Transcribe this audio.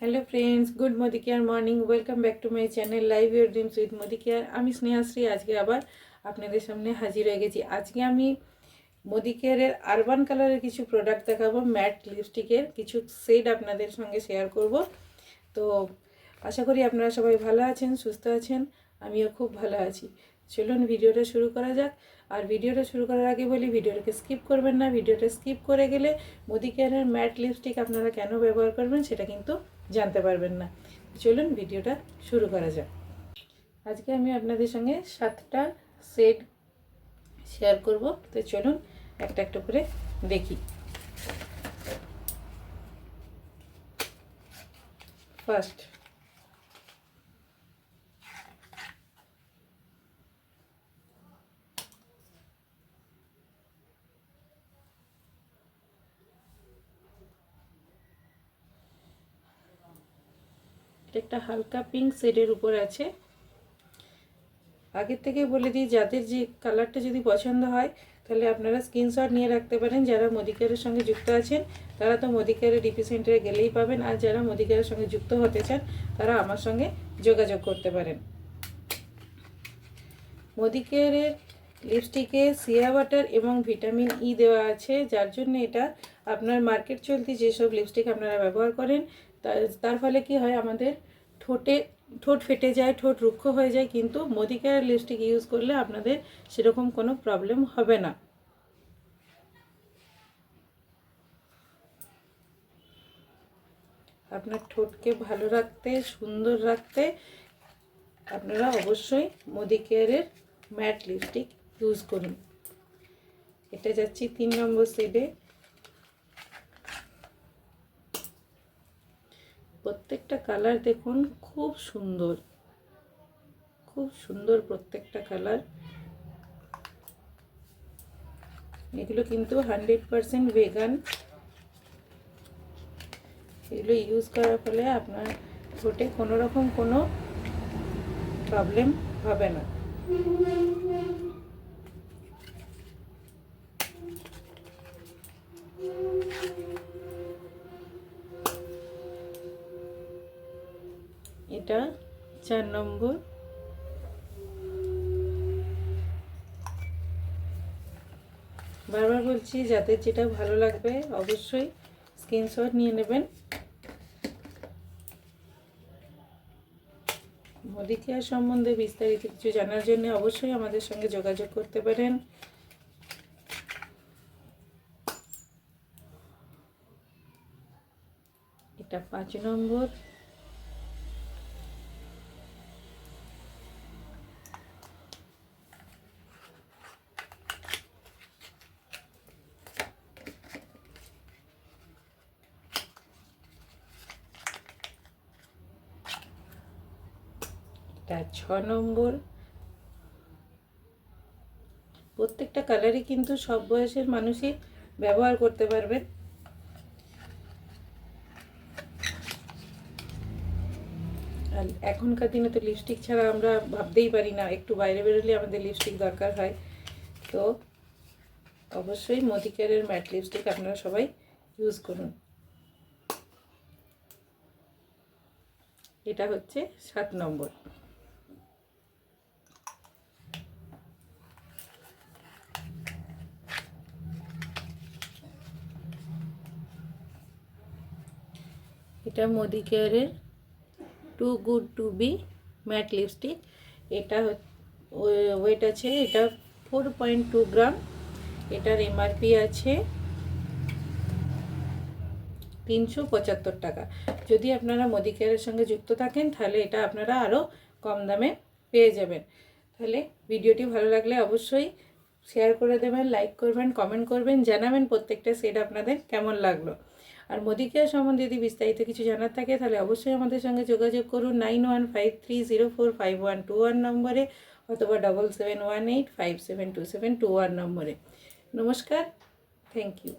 Hello friends good Modicare morning welcome back to my channel live your dreams with Modicare আমি স্নেহাশ্রী আজকে আবার আপনাদের সামনে হাজির হয়ে গেছি। আজকে আমি মোদি কেয়ারের আরবান কালারের কিছু প্রোডাক্ট দেখাবো ম্যাট লিপস্টিকের কিছু শেড আপনাদের সঙ্গে শেয়ার করব। তো আশা করি আপনারা সবাই ভালো আছেন, সুস্থ আছেন, আমিও খুব ভালো আছি। চলুন ভিডিওটা শুরু করা যাক। আর ভিডিওটা শুরু করার আগে বলি, ভিডিওটাকে স্কিপ করবেন না। ভিডিওটা স্কিপ করে গেলে মোদি কেয়ারের ম্যাট লিপস্টিক আপনারা কেন ব্যবহার করবেন সেটা কিন্তু জানতে পারবেন না। চলুন ভিডিওটা শুরু করা যাক। আজকে আমি আপনাদের সঙ্গে সাতটা সেট শেয়ার করব। তো চলুন একটা একটা করে দেখি। ফার্স্ট একটা হালকা পিঙ্ক শেডের উপর আছে। আগের থেকে বলে দিই, যাদের যে কালারটা যদি পছন্দ হয়, তাহলে আপনারা স্ক্রিনশট নিয়ে রাখতে পারেন। যারা মোদিকারের সঙ্গে যুক্ত আছেন, তারা তো মোদিকারের ডিপি সেন্টারে গেলেই পাবেন। আর যারা মোদিকারের সঙ্গে যুক্ত হতে চান, তারা আমার সঙ্গে যোগাযোগ করতে পারেন। মোদিকেয়ারের লিপস্টিকে সিয়া বাটার এবং ভিটামিন ই দেওয়া আছে। যার জন্য এটা আপনার মার্কেট চলতি যেসব লিপস্টিক আপনারা ব্যবহার করেন তার ফলে কি হয়, আমাদের ঠোঁটে, ঠোঁট ফেটে যায়, ঠোঁট রুক্ষ হয়ে যায়, কিন্তু মোদিকার লিপস্টিক ইউজ করলে আপনাদের সেরকম কোনো প্রবলেম হবে না। আপনার ঠোঁটকে ভালো রাখতে, সুন্দর রাখতে আপনারা অবশ্যই মোদি কেয়ারের ম্যাট লিপস্টিক ইউজ করুন। এটা যাচ্ছি তিন নম্বর শেডে প্রত্যেকটা কালার দেখুন, খুব সুন্দর। খুব সুন্দর প্রত্যেকটা কালার। এগুলো কিন্তু হান্ড্রেড পারসেন্ট ভেগান। এগুলো ইউজ করার ফলে আপনার ঠোঁটে কোনো রকম কোনো প্রবলেম হবে না। এটা চার নম্বর। বারবার বলছি যাদের যেটা ভালো লাগবে, অবশ্যই স্ক্রিনশট নিয়ে নেবেন। মোদি কেয়ার সম্বন্ধে বিস্তারিত কিছু জানার জন্য অবশ্যই আমাদের সঙ্গে যোগাযোগ করতে পারেন। এটা পাঁচ নম্বর। এটা ছ নম্বর। প্রত্যেকটা কালারই কিন্তু সব বয়সের মানুষই ব্যবহার করতে পারবেন আর এখনকার দিনে তো লিপস্টিক ছাড়া আমরা ভাবতেই পারি না, একটু বাইরে বেরোলে আমাদের লিপস্টিক দরকার হয়। তো অবশ্যই মোদিকারের ম্যাট লিপস্টিক আপনারা সবাই ইউজ করুন। এটা হচ্ছে সাত নম্বর। এটা মোদি কেয়ারের too good to be matte lipstick এটা ওয়েট আছে, এটা ফোর পয়েন্ট টু গ্রাম এটার এমআরপি আছে তিনশো পঁচাত্তর টাকা। যদি আপনারা মোদি কেয়ারের সঙ্গে যুক্ত থাকেন, তাহলে এটা আপনারা আরও কম দামে পেয়ে যাবেন। তাহলে ভিডিওটি ভালো লাগলে অবশ্যই শেয়ার করে দেবেন লাইক করবেন কমেন্ট করবেন, জানাবেন প্রত্যেকটা সেট আপনাদের কেমন লাগল। আর মোদি কেয়ার সম্বন্ধে যদি বিস্তারিত কিছু জানার থাকে, তাহলে অবশ্যই আমাদের সঙ্গে যোগাযোগ করুন nine one five three zero four five one two one নম্বরে অথবা double seven one eight five seven two seven two one নম্বরে। নমস্কার, থ্যাংক ইউ।